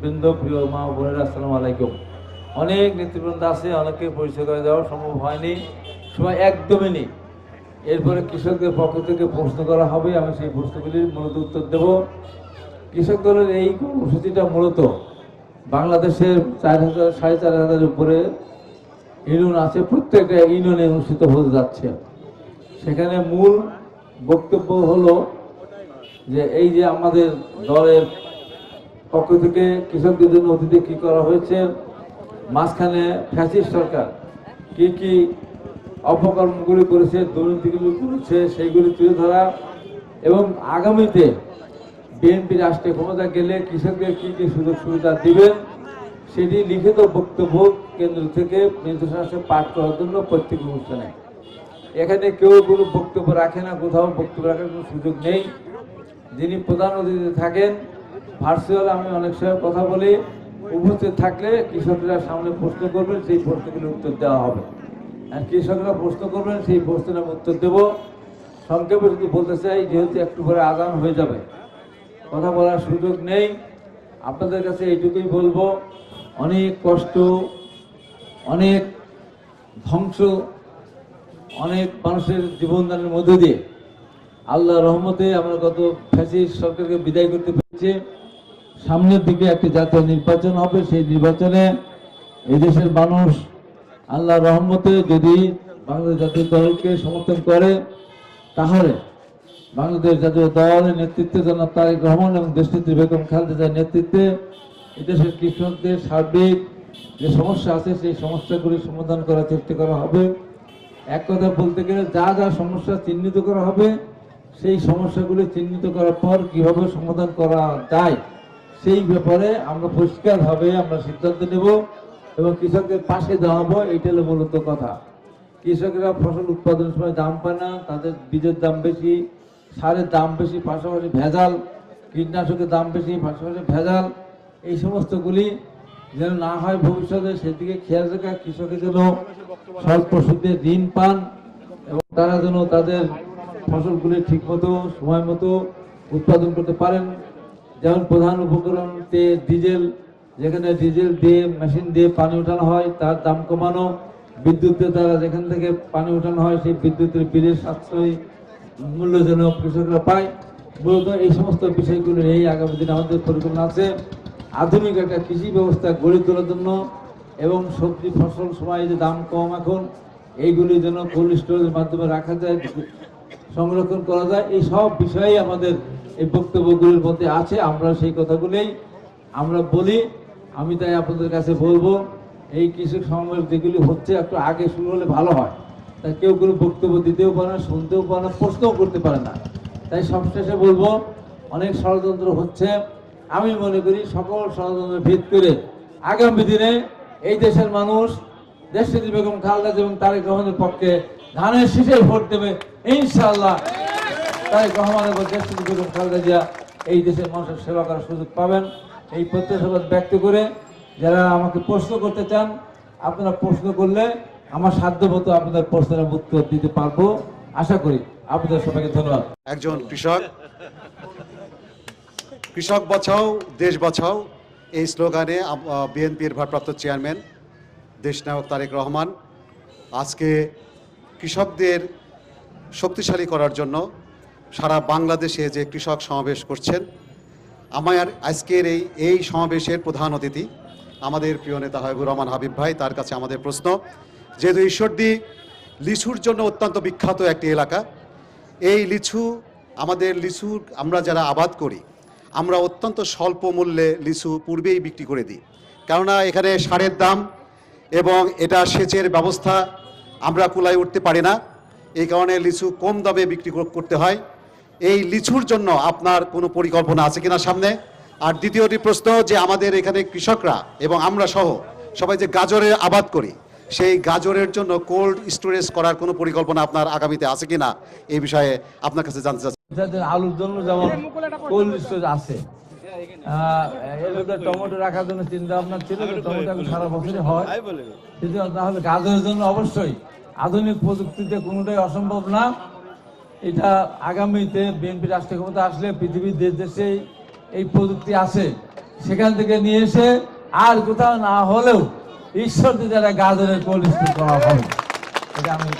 নেতৃবৃন্দ প্রিয় মা বোনেরা, আসসালামু আলাইকুম। অনেক নেতৃবৃন্দ আছে অনেককে পরিচয় করে দেওয়া সম্ভব হয়নি। সময় একদমই নেই। এরপরে কৃষকদের পক্ষ থেকে প্রশ্ন করা হবে, আমি সেই প্রশ্নগুলির মূলত উত্তর দেব। কৃষক দলের এই কর্মসূচিটা মূলত বাংলাদেশের চার হাজার, সাড়ে চার হাজারের উপরে ইউনিয়ন আছে, প্রত্যেকটা ইউনিয়নে অনুষ্ঠিত হতে যাচ্ছে। সেখানে মূল বক্তব্য হলো যে, এই যে আমাদের দলের পক্ষ থেকে কৃষকদের জন্য অতীতে কি করা হয়েছে? মাঝখানে ফ্যাসিস্ট সরকার কি কি অপকর্মগুলি করেছে, দুর্নীতিগুলি করেছে, সেইগুলি তুলে ধরা এবং আগামীতে বিএনপি রাষ্ট্রে ক্ষমতা গেলে কৃষকদের কি কি সুযোগ সুবিধা দিবেন সেটি লিখিত বক্তব্য কেন্দ্র থেকে নির্দেশনা পাঠ করার জন্য প্রত্যেক অনুষ্ঠানে। এখানে কেউ কোনো বক্তব্য রাখে না, কোথাও বক্তব্য রাখার কোনো সুযোগ নেই। যিনি প্রধান অতিথি থাকেন ভার্চুয়াল আমি অনেক সময় কথা বলি। উপস্থিত থাকলে কৃষকরা সামনে প্রশ্ন করবেন, সেই প্রশ্নগুলির উত্তর দেওয়া হবে। আর কৃষকরা প্রশ্ন করবেন, সেই প্রশ্নের আমি উত্তর দেব। সংক্ষেপে যদি বলতে চাই, যেহেতু একটু পরে আদান হয়ে যাবে, কথা বলার সুযোগ নেই। আপনাদের কাছে এইটুকুই বলব, অনেক কষ্ট, অনেক ধ্বংস, অনেক মানুষের জীবনদানের মধ্যে দিয়ে আল্লাহ রহমতে আমরা গত ফ্যাসিস্ট সরকারকে বিদায় করতে পেরেছি। সামনের দিকে একটি জাতীয় নির্বাচন হবে, সেই নির্বাচনে এদেশের মানুষ আল্লাহ রহমতে যদি বাংলাদেশ জাতীয় দলকে সমর্থন করে, তাহলে বাংলাদেশ জাতীয় দলের নেতৃত্বে জনাব তারেক রহমান এবং দেশনেত্রী বেগম খালেদা জিয়ার নেতৃত্বে এদেশের কৃষকদের সার্বিক যে সমস্যা আছে, সেই সমস্যাগুলি সমাধান করার চেষ্টা করা হবে। এক কথা বলতে গেলে যা যা সমস্যা চিহ্নিত করা হবে, সেই সমস্যাগুলি চিহ্নিত করার পর কীভাবে সমাধান করা যায় সেই ব্যাপারে আমরা পরিষ্কারভাবে আমরা সিদ্ধান্ত নেব এবং কৃষকদের পাশে দাঁড়াবো এটা হলো মূলত কথা। কৃষকরা ফসল উৎপাদনের সময় দাম পায় না, তাদের বীজের দাম বেশি, সারের দাম বেশি, পাশাপাশি ভেজাল, কীটনাশকের দাম বেশি, পাশাপাশি ভেজাল, এই সমস্তগুলি যেন না হয় ভবিষ্যতে, সেদিকে খেয়াল রাখা কৃষকের যেন স্বল্প সুদে ঋণ পান এবং তারা যেন তাদের ফসলগুলি ঠিক মতো সময় মতো উৎপাদন করতে পারেন। যেমন প্রধান উপকরণ ডিজেল, যেখানে ডিজেল দিয়ে, মেশিন দিয়ে পানি ওঠানো হয়, তার দাম কমানো বিদ্যুতের দ্বারা যেখান থেকে পানি ওঠানো হয়, সেই বিদ্যুতের বিলের সাশ্রয়ী মূল্য যেন কৃষকরা পায়। মূলত এই সমস্ত বিষয়গুলো এই আগামী দিনে আমাদের পরিকল্পনা আছে। আধুনিক একটা কৃষি ব্যবস্থা গড়ে তোলার জন্য এবং সবজি, ফসল সময় যে দাম কম এখন, এইগুলি যেন কোল্ড স্টোরেজের মাধ্যমে রাখা যায়, সংরক্ষণ করা যায়, এই সব বিষয়েই আমাদের এই বক্তব্যগুলির মধ্যে আছে, আমরা সেই কথাগুলোই আমরা বলি। আমি তাই আপনাদের কাছে বলব, এই কৃষক সমাবেশ যেগুলি হচ্ছে একটু আগে শুরু হলে ভালো হয়। তাই কেউ কোনো বক্তব্য দিতেও পারে না, শুনতেও পারে না, প্রশ্নও করতে পারে না। তাই সবশেষে বলব, অনেক ষড়যন্ত্র হচ্ছে। আমি মনে করি সকল ষড়যন্ত্র ভেদ করে আগামী দিনে এই দেশের মানুষ দেশটি বেগম খালেদা জিয়া এবং তারেক রহমানের পক্ষে ধানের শীষে ভোট দেবে, ইনশাআল্লাহ। তারেক রহমানের পর দেশটি বেগম খালেদা জিয়া এই দেশের মানুষের সেবা করার সুযোগ পাবেন। এই প্রত্যাশাবাদ ব্যক্ত করে যারা আমাকে প্রশ্ন করতে চান, আপনারা প্রশ্ন করলে আমার সাধ্য মতো আপনাদের প্রশ্নের উত্তর দিতে পারব। আশা করি আপনাদের সবাইকে ধন্যবাদ। একজন কৃষক কৃষক বাঁচাও দেশ বাঁচাও এই স্লোগানে বিএনপির ভারপ্রাপ্ত চেয়ারম্যান দেশনায়ক তারেক রহমান, আজকে কৃষকদের শক্তিশালী করার জন্য সারা বাংলাদেশে যে কৃষক সমাবেশ করছেন আমার আজকের এই এই সমাবেশের প্রধান অতিথি আমাদের প্রিয় নেতা হাবিবুর রহমান হাবিব ভাই, তার কাছে আমাদের প্রশ্ন। যেহেতু ঈশ্বরদী লিচুর জন্য অত্যন্ত বিখ্যাত একটি এলাকা, এই লিচু, আমাদের লিচু আমরা যারা আবাদ করি, আমরা অত্যন্ত স্বল্প মূল্যে লিচু পূর্বেই বিক্রি করে দিই। কেননা এখানে সারের দাম এবং এটা সেচের ব্যবস্থা আমরা কুলায় উঠতে পারি না। এই কারণে লিচু কম দামে বিক্রি করতে হয়। এই লিচুর জন্য আপনার কোনো পরিকল্পনা আছে কিনা সামনে? আর দ্বিতীয়টি প্রশ্ন যে আমাদের এখানে কৃষকরা এবং আমরা সহ সবাই যে গাজরের আবাদ করি, সেই গাজরের জন্য কোল্ড স্টোরেজ করার কোনো পরিকল্পনা আপনার আগামীতে আছে কিনা? এই বিষয়ে আপনার কাছে জানতে চাচ্ছি। আলুর জন্য যেমন কোল্ড স্টোরেজ আছে টমেটো রাখার জন্য চিন্তা ভাবনা ছিল টমেটো সারা বছরই হয়। তাহলে গাজরের জন্য অবশ্যই। আধুনিক প্রযুক্তিতে কোনোটাই অসম্ভব না। এটা আগামীতে বিএনপি রাষ্ট্রীয় ক্ষমতা আসলে পৃথিবীর দেশ দেশে এই প্রযুক্তি আছে। সেখান থেকে নিয়ে এসে আর কোথাও না হলেও ঈশ্বর যারা গাজরের স্টোর করা হবে। এটা আমি